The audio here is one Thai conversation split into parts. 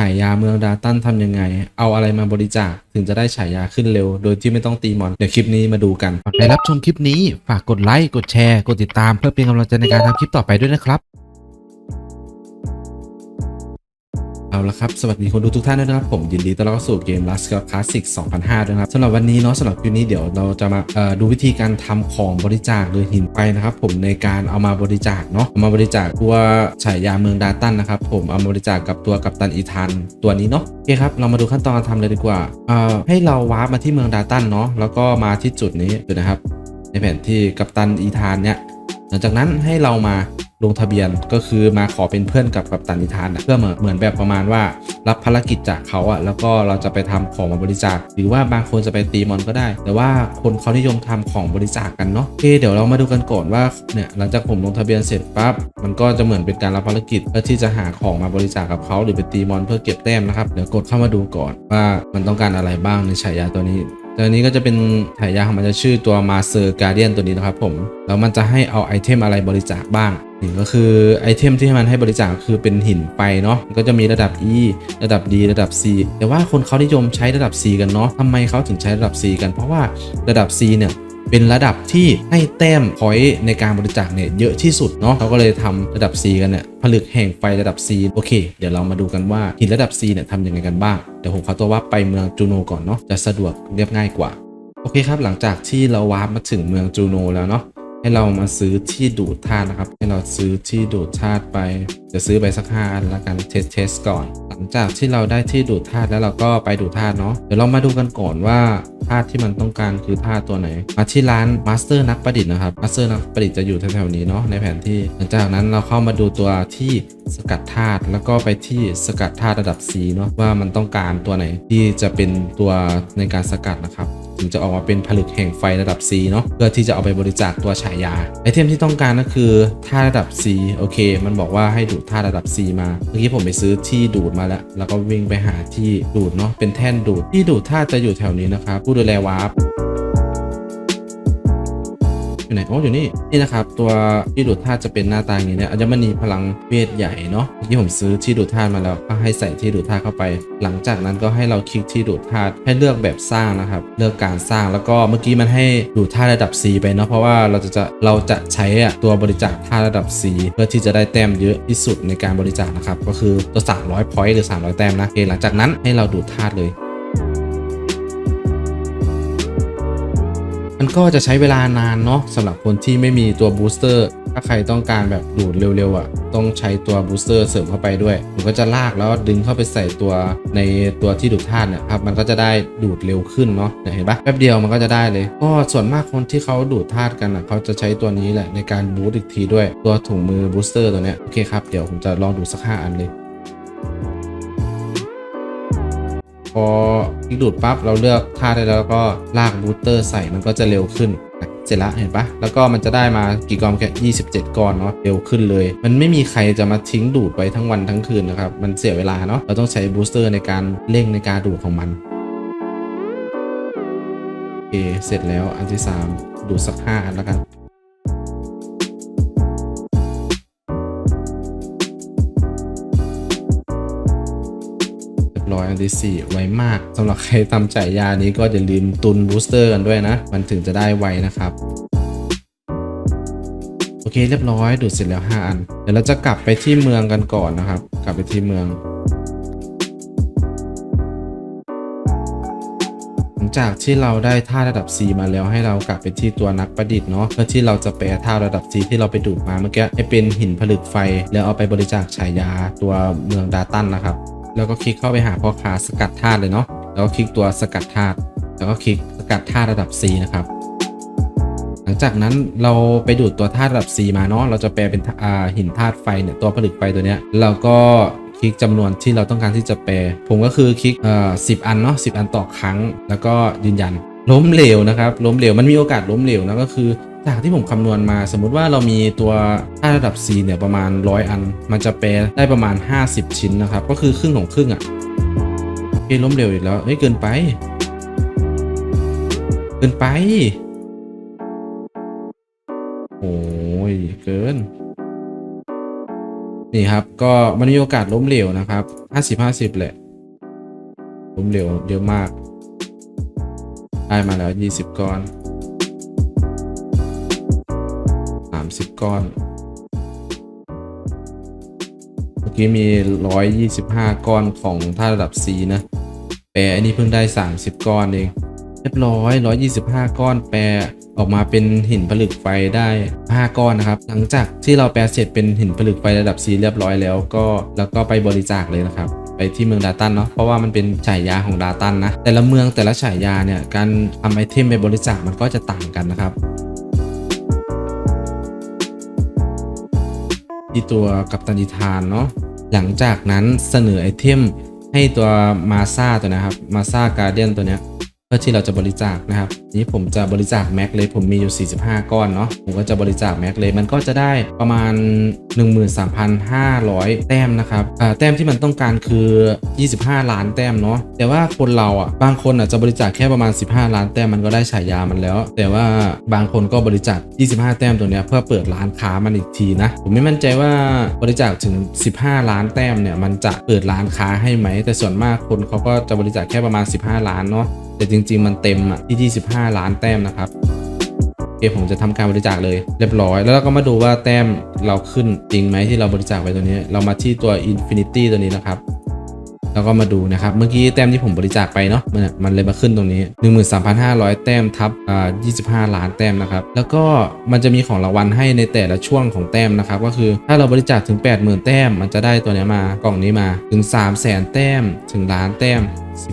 ฉายาเมืองดาตันทำยังไง เอาอะไรมาบริจาคถึงจะได้ฉายาขึ้นเร็ว โดยที่ไม่ต้องตีมอน เดี๋ยวคลิปนี้มาดูกันใครรับชมคลิปนี้ฝากกดไลค์ กดแชร์ กดติดตามเพื่อเป็นกำลังใจในการทำคลิปต่อไปด้วยนะครับ เอาละครับ สวัสดีคนดูทุกท่านด้วยนะครับ ผมยินดีต้อนรับสู่เกม Last Classic 2005ด้วยนะครับสำหรับวันนี้เนาะสำหรับคลิปนี้เดี๋ยวเราจะมาดูวิธีการทำของบริจาคหรือหินไปนะครับผมในการเอามาบริจาคเนาะเอามาบริจาคตัวฉายาเมืองดาตันนะครับผมเอามาบริจาคกับตัวกัปตันอีธานตัวนี้เนาะโอเคครับเรามาดูขั้นตอนการทำเลยดีกว่าให้เราวาร์ปมาที่เมืองดาตันเนาะแล้วก็มาที่จุดนี้ดูนะครับ ในแผนที่กัปตันอีธานเนี่ยหลังจากนั้นให้เรามา ลงทะเบียนก็คือมาขอเป็นเพื่อนกับกัปตันนิทานนะเพื่อเหมือนแบบประมาณว่า รับภารกิจจากเขาอะแล้วก็เราจะไปทำของมาบริจาค หรือว่าบางคนจะไปตีมอนก็ได้ แต่ว่าคนเขานิยมทำของบริจาคกันเนาะโอเคเดี๋ยวเรามาดูกันก่อนว่าเนี่ยหลังจากผมลงทะเบียนเสร็จปั๊บมันก็จะเหมือนเป็นการรับภารกิจเพื่อที่จะหาของมาบริจาคกับเขาหรือไปตีมอนเพื่อเก็บแต้มนะครับเดี๋ยวกดเข้ามาดูก่อนว่ามันต้องการอะไรบ้างในฉายาตัวนี้ตัวนี้ก็จะเป็นฉายาของมันจะชื่อตัว Master Guardian ตัวนี้นะครับผม แล้วมันจะให้เอาไอเทมอะไรบริจาคบ้าง นี่ก็คือไอเทมที่มันให้บริจาคคือเป็นหินไปเนาะก็จะมีระดับ E ระดับ D ระดับ C แต่ว่าคนเขานิยมใช้ระดับ C กันเนาะทำไมเขาถึงใช้ระดับ C กันเพราะว่าระดับ C เนี่ยเป็นระดับที่ให้แต้มพอยต์ในการบริจาคเนี่ยเยอะที่สุดเนาะเขาก็เลยทำระดับ C กันเนี่ยผลึกแห่งไฟระดับ C โอเค เดี๋ยวเรามาดูกันว่าหินระดับ C เนี่ยทำยังไงกันบ้างเดี๋ยวผมขอตัวว่าไปเมืองจูโนก่อนเนาะจะสะดวกเรียบง่ายกว่าโอเคครับหลังจากที่เราวาร์ปมาถึงเมืองจูโนแล้วเนาะ ให้เรามาซื้อที่ดูดธาตุนะครับ ให้เราซื้อที่ดูดธาตุไป จะซื้อไปสักห้าอันละกันเทสเทสก่อน หลังจากที่เราได้ที่ดูดธาตุแล้วเราก็ไปดูดธาตุเนาะเดี๋ยวเรามาดูกันก่อนว่าธาตุที่มันต้องการคือธาตุตัวไหน มาที่ร้านมาสเตอร์นักประดิษฐ์นะครับมาสเตอร์นักประดิษฐ์จะอยู่แถวๆนี้เนาะในแผนที่ หลังจากนั้นเราเข้ามาดูตัวที่สกัดธาตุแล้วก็ไปที่สกัดธาตุระดับ C เนาะว่ามันต้องการตัวไหนที่จะเป็นตัวในการสกัดนะครับ ถึงจะออกมาเป็นผลึกแห่งไฟระดับ C เนาะเพื่อที่จะเอาไปบริจาคตัวฉายาไอเทมที่ต้องการก็คือธาตุระดับ C โอเค มันบอกว่าให้ดูดธาตุระดับ C มาเมื่อกี้ผมไปซื้อที่ดูดมาแล้ว แล้วก็วิ่งไปหาที่ดูดเนาะเป็นแท่นดูดที่ดูดธาตุจะอยู่แถวนี้นะครับผู้ดูแลวาร์ป อยู่ไหนโอ้อยู่นี่นี่นะครับตัวที่ดูดธาตุจะเป็นหน้าตาอย่างนี้นี่ยอัญมณีพลังเวทใหญ่เนาะเมื่อกี้ผมซื้อที่ดูดธาตุมาแล้วก็ให้ใส่ที่ดูดธาตุเข้าไป หลังจากนั้นก็ให้เราคลิกที่ดูดธาตุให้เลือกแบบสร้างนะครับเลือกการสร้างแล้วก็เมื่อกี้มันให้ดูดธาตุระดับ C ไปเนาะเพราะว่าเราจะจะเราจะใช้อะตัวบริจาคธาตุระดับ C เพื่อที่จะได้แต้มเยอะที่สุดในการบริจาคนะครับก็คือตัว300 point หรือ 300 แต้มนะโอเคหลังจากนั้นให้เราดูดธาตุเลย มันก็จะใช้เวลานานเนาะสำหรับคนที่ไม่มีตัวบูสเตอร์ถ้าใครต้องการแบบดูดเร็วๆอะ่ะต้องใช้ตัวบูสเตอร์เสริมเข้าไปด้วยมันก็จะลากแล้วดึงเข้าไปใส่ตัวในตัวที่ดูดธาตุเนี่ยครับมันก็จะได้ดูดเร็วขึ้นเนาะเนี่ยเห็นปะแป๊บเดียวมันก็จะได้เลยก็ส่วนมากคนที่เขาดูดธาตุกันอะเขาจะใช้ตัวนี้แหละในการบูสต์อีกทีด้วยตัวถุงมือบูสเตอร์ตัวเนี้ยโอเคครับเดี๋ยวผมจะลองดูสักห้าอันเลยพอ คลิกดูดปั๊บเราเลือกท่าได้แล้วก็ลากบูสเตอร์ใส่มันก็จะเร็วขึ้นเสร็จละเห็นปะแล้วก็มันจะได้มากี่กอนแค่27ก้อนเนาะเร็วขึ้นเลย มันไม่มีใครจะมาทิ้งดูดไปทั้งวันทั้งคืนนะครับ มันเสียเวลาเนาะเราต้องใช้บูสเตอร์ในการเร่งในการดูดของมันโอเคเสร็จแล้วอันที่ 3 ดูดสัก5อันแล้วกัน ร้อยอันที่ 4 ไวมากสำหรับใครทำจ่ายยานี้ก็อย่าลืมตุนบูสเตอร์กันด้วยนะ มันถึงจะได้ไวนะครับโอเคเรียบร้อยดูดเสร็จแล้ว 5 อัน เดี๋ยวเราจะกลับไปที่เมืองกันก่อนนะครับ กลับไปที่เมืองหลังจากที่เราได้ท่าระดับ C มาแล้วให้เรากลับไปที่ตัวนักประดิษฐ์เนาะเพื่อที่เราจะแปลท่าระดับ C ที่เราไปดูดมาเมื่อกี้ให้เป็นหินผลึกไฟ แล้วเอาไปบริจาคฉายาตัวเมืองดาตันนะครับ แล้วก็คลิกเข้าไปหาพ่อค้าสกัดธาตุเลยเนาะแล้วก็คลิกตัวสกัดธาตุแล้วก็คลิกสกัดธาตุระดับ C นะครับ หลังจากนั้นเราไปดูดตัวธาตุระดับ C มาเนาะเราจะแปลเป็นหินธาตุไฟเนี่ยตัวผลึกไฟตัวเนี้ยเราก็คลิกจำนวนที่เราต้องการที่จะแปลผมก็คือคลิกเอ่อสิอันเนาะสิอันต่อครั้ง แล้วก็ยืนยัน ล้มเหลวนะครับ ล้มเหลวมันมีโอกาสล้มเหลวนะก็คือจากที่ผมคำนวณมา สมมุติว่าเรามีตัวธาระดับ C เนี่ยประมาณ 100 อัน มันจะแปลได้ประมาณ 50 ชิ้นนะครับ ก็คือครึ่งของครึ่งอะ่ะเอ้ล้มเหลวอีกแล้วเฮ้ยเกินไป เกินไปโอ้ยเกิน นี่ครับ ก็มันมีโอกาสล้มเหลวนะครับห้าสิบห้าสิบแหละ ล้มเหลวเยอะมาก ได้มาแล้วยี่สิบก้อนสามสิบก้อน เมื่อกี้มีร้อยยี่สิบห้าก้อนของท่าระดับ C นะ แปรอันนี้เพิ่งได้ 30 ก้อนเอง เรียบร้อย 125 ก้อนแปรออกมาเป็นหินผลึกไฟได้ 5 ก้อนนะครับ หลังจากที่เราแปลเสร็จเป็นหินผลึกไฟระดับ C เรียบร้อยแล้วก็แล้วก็ไปบริจาคเลยนะครับ ไปที่เมืองดาตันเนาะเพราะว่ามันเป็นฉายาของดาตันนะแต่ละเมืองแต่ละฉายาเนี่ยการทำไอเทมไปบริจาคมันก็จะต่างกันนะครับที่ตัวกัปตันดิทานเนาะหลังจากนั้นเสนอไอเทมให้ตัวมาซาตัวนะครับมาซาการเดียนตัวเนี้ย เพื่อที่เราจะบริจาคนะครับนี้ผมจะบริจาคแม็กเลยผมมีอยู่ 45 ก้อนเนาะผมก็จะบริจาคแม็กเลยมันก็จะได้ประมาณ 13,500 แต้มนะครับแต้มที่มันต้องการคือ 25 ล้านแต้มเนาะแต่ว่าคนเราอะบางคนอะจะบริจาคแค่ประมาณ 15 ล้านแต้มมันก็ได้ฉายามันแล้ว แต่ว่าบางคนก็บริจาค 25 แต้มตัวเนี้ยเพื่อเปิดร้านค้ามันอีกทีนะผมไม่มั่นใจว่าบริจาคถึง 15 ล้านแต้มเนี่ยมันจะเปิดร้านค้าให้ไหม แต่ส่วนมากคนเขาก็จะบริจาคแค่ประมาณ 15 ล้านเนาะ แต่จริง ๆ มันเต็มอะที่ 25 ล้านแต้มนะครับโอเคผมจะทำการบริจาคเลยเรียบร้อย แล้วเราก็มาดูว่าแต้มเราขึ้นจริงไหมที่เราบริจาคไปตัวนี้ เรามาที่ตัว Infinity ตัวนี้นะครับแล้วก็มาดูนะครับ เมื่อกี้แต้มที่ผมบริจาคไปเนาะมันมันเลยมาขึ้นตรงนี้ 13,500 แต้มทับอ่า25 ล้านแต้มนะครับ แล้วก็มันจะมีของรางวัลให้ในแต่ละช่วงของแต้มนะครับ ก็คือถ้าเราบริจาคถึง 80,000 แต้ม มันจะได้ตัวนี้มากล่องนี้มาถึง 300,000 แต้มถึงล้านแต้ม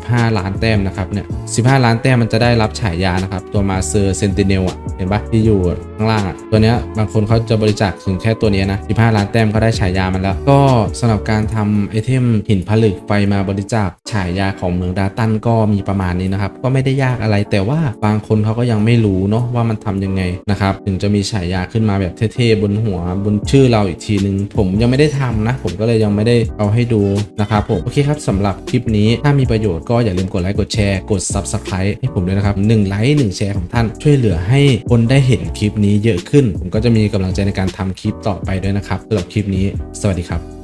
15 ล้านแต้มนะครับเนี่ย15 ล้านแต้มมันจะได้รับฉายานะครับ ตัวมาเซอร์เซนติเนลอะเห็นปะที่อยู่ข้างล่างอะตัวเนี้ยบางคนเขาจะบริจาคถึงแค่ตัวเนี้ยนะ 15 ล้านแต้มก็ได้ฉายามันแล้ว ก็สำหรับการทำไอเทมหินผลึกไฟมาบริจาคฉายาของเมืองดาตันก็มีประมาณนี้นะครับ ก็ไม่ได้ยากอะไรแต่ว่าบางคนเขาก็ยังไม่รู้เนาะว่ามันทำยังไงนะครับถึงจะมีฉายาขึ้นมาแบบเท่ๆบนหัวบนชื่อเราอีกทีนึง ผมยังไม่ได้ทำนะ ผมก็เลยยังไม่ได้เอาให้ดูนะครับผมโอเคครับสำหรับคลิปนี้ถ้ามีประโยชน์ก็อย่าลืมกดไลค์กดแชร์กด Subscribe ให้ผมด้วยนะครับ1ไลค์1แชร์ของท่านช่วยเหลือให้คนได้เห็นคลิปนี้เยอะขึ้น ผมก็จะมีกำลังใจในการทำคลิปต่อไปด้วยนะครับสำหรับคลิปนี้ สวัสดีครับ